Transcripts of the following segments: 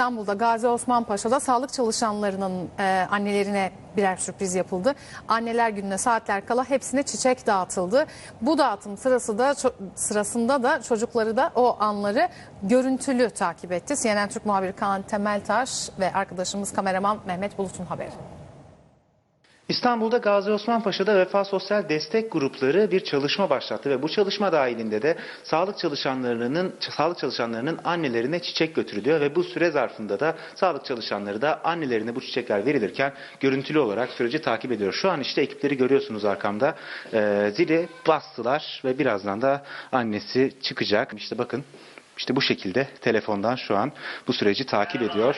İstanbul'da Gazi Osman Paşa'da sağlık çalışanlarının e, annelerine birer sürpriz yapıldı. Anneler gününe saatler kala hepsine çiçek dağıtıldı. Bu dağıtım sırası da sırasında da çocukları da o anları görüntülü takip etti. CNN Türk muhabiri Kaan Temeltaş ve arkadaşımız kameraman Mehmet Bulut'un haberi. İstanbul'da Gazi Osman Paşa'da Vefa Sosyal Destek Grupları bir çalışma başlattı ve bu çalışma dahilinde de sağlık çalışanlarının sağlık çalışanlarının annelerine çiçek götürülüyor ve bu süre zarfında da sağlık çalışanları da annelerine bu çiçekler verilirken görüntülü olarak süreci takip ediyor. Şu an işte ekipleri görüyorsunuz arkamda. Ee, zili bastılar ve birazdan da annesi çıkacak. İşte bakın işte bu şekilde telefondan şu an bu süreci takip ediyor.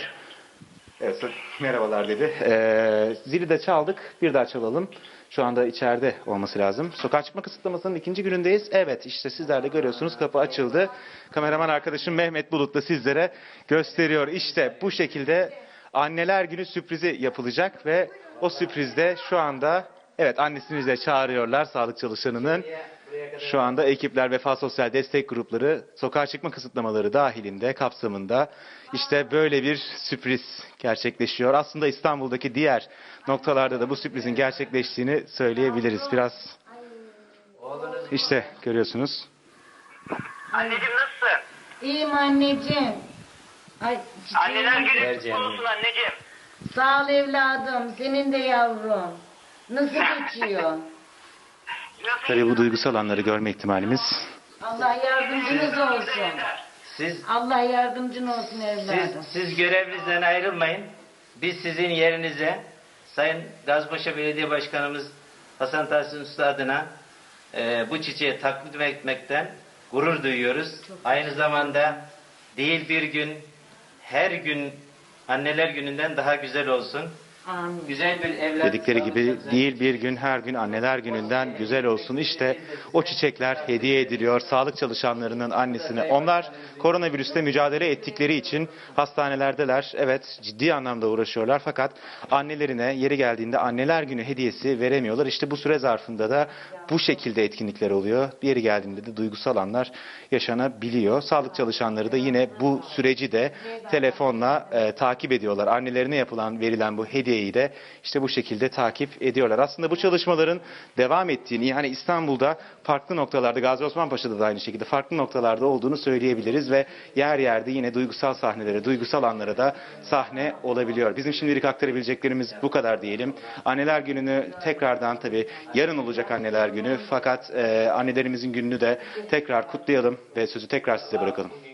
Evet, merhabalar dedi. Ee, zili de çaldık. Bir daha çalalım. Şu anda içeride olması lazım. Sokağa çıkma kısıtlamasının ikinci günündeyiz. Evet işte sizler de görüyorsunuz kapı açıldı. Kameraman arkadaşım Mehmet Bulut da sizlere gösteriyor. İşte bu şekilde anneler günü sürprizi yapılacak ve o sürprizde şu anda evet annesini de çağırıyorlar sağlık çalışanının. Şu anda ekipler Vefa Sosyal Destek Grupları sokağa çıkma kısıtlamaları dahilinde kapsamında işte böyle bir sürpriz gerçekleşiyor. Aslında İstanbul'daki diğer noktalarda da bu sürprizin gerçekleştiğini söyleyebiliriz. Biraz işte görüyorsunuz. Anneciğim nasılsın? İyiyim anneciğim. Ay, çiçeğim. Anneler günü kutlu olsun anneciğim. Sağ ol evladım. Senin de yavrum. Nasıl geçiyor? Tabii bu duygusal anları görme ihtimalimiz Allah yardımcınız olsun. Siz Allah yardımcın olsun siz evladım. siz görevinizden ayrılmayın. Biz sizin yerinize Sayın Gazpaşa Belediye Başkanımız Hasan Tahsin Usta adına e, bu çiçeği takdim etmekten gurur duyuyoruz. Aynı zamanda değil bir gün her gün anneler gününden daha güzel olsun. Güzel bir evlat dedikleri gibi değil bir gün her gün anneler gününden güzel olsun. İşte o çiçekler hediye ediliyor sağlık çalışanlarının annesine. Onlar koronavirüste mücadele ettikleri için hastanelerdeler. Evet ciddi anlamda uğraşıyorlar fakat annelerine yeri geldiğinde anneler günü hediyesi veremiyorlar. İşte bu süre zarfında da bu şekilde etkinlikler oluyor. Yeri geldiğinde de duygusal anlar yaşanabiliyor. Sağlık çalışanları da yine bu süreci de telefonla e, takip ediyorlar. Annelerine yapılan verilen bu hediyeyi de işte bu şekilde takip ediyorlar. Aslında bu çalışmaların devam ettiğini yani İstanbul'da farklı noktalarda Gazi Osman Paşa'da da aynı şekilde farklı noktalarda olduğunu söyleyebiliriz ve yer yerde yine duygusal sahnelere, duygusal anlara da sahne olabiliyor. Bizim şimdilik aktarabileceklerimiz bu kadar diyelim. Anneler gününü tekrardan tabii yarın olacak anneler günü fakat e, annelerimizin gününü de tekrar kutlayalım ve sözü tekrar size bırakalım.